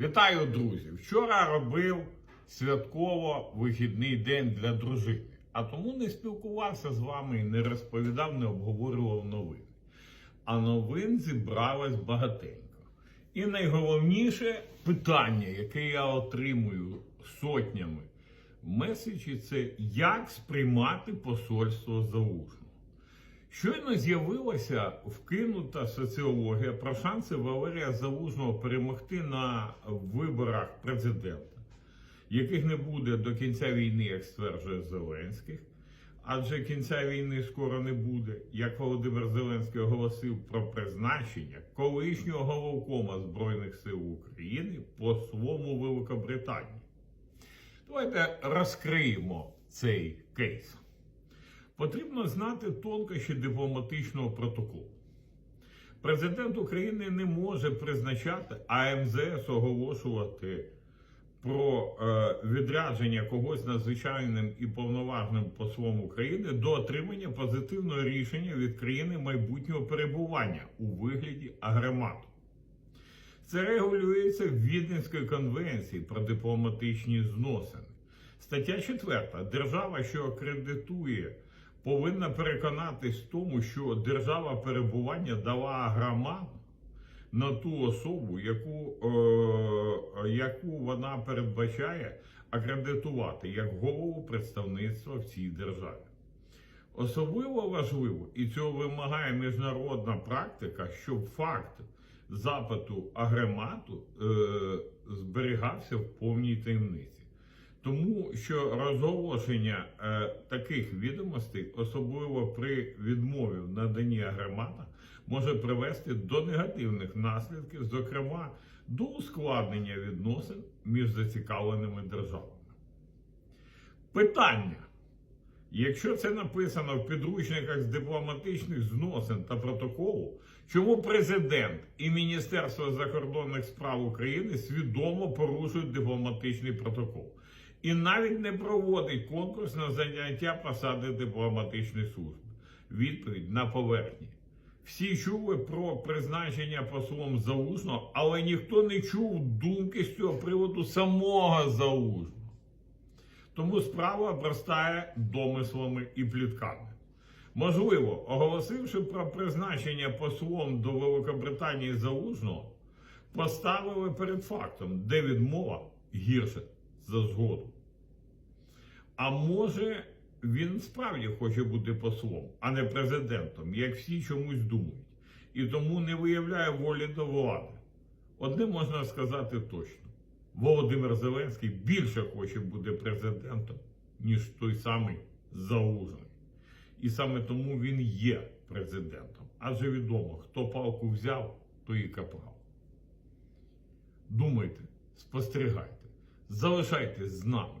Вітаю, друзі! Вчора робив святково вихідний день для дружини, а тому не спілкувався з вами і не розповідав, не обговорював новини. А новин зібралось багатенько. І найголовніше питання, яке я отримую сотнями меседжів, це як сприймати посольство залужного. Щойно з'явилася вкинута соціологія про шанси Валерія Залужного перемогти на виборах президента, яких не буде до кінця війни, як стверджує Зеленський. Адже кінця війни скоро не буде, як Володимир Зеленський оголосив про призначення колишнього головкома Збройних сил України послом у Великобританії. Давайте розкриємо цей кейс. Потрібно знати тонкощі дипломатичного протоколу. Президент України не може призначати, а МЗС оголошувати про е, відрядження когось надзвичайним і повноважним послом України до отримання позитивного рішення від країни майбутнього перебування у вигляді агремату. Це регулюється в Віденської конвенції про дипломатичні зносини. Стаття 4. Держава, що акредитує, повинна переконатись в тому, що держава перебування дала агромату на ту особу, яку, е, яку вона передбачає акредитувати як голову представництва в цій державі. Особливо важливо, і цього вимагає міжнародна практика, щоб факт запиту агремату е, зберігався в повній таємниці. Тому що розголошення е, таких відомостей, особливо при відмові в наданні агремата, може привести до негативних наслідків, зокрема до ускладнення відносин між зацікавленими державами. Питання. Якщо це написано в підручниках з дипломатичних зносин та протоколу, чому президент і Міністерство закордонних справ України свідомо порушують дипломатичний протокол і навіть не проводить конкурс на заняття посади дипломатичної служби? Відповідь на поверхні. Всі чули про призначення послом залужного, але ніхто не чув думки з цього приводу самого залужного. Тому справа обростає домислами і плітками. Можливо, оголосивши про призначення послом до Великобританії залужного, поставили перед фактом, де відмова гірше за згоду. А може, він справді хоче бути послом, а не президентом, як всі чомусь думають, і тому не виявляє волі до влади. Одне можна сказати точно. Володимир Зеленський більше хоче бути президентом, ніж той самий Залужний. І саме тому він є президентом. Адже відомо, хто палку взяв, то і капрал. Думайте, спостерігайте, залишайтесь з нами.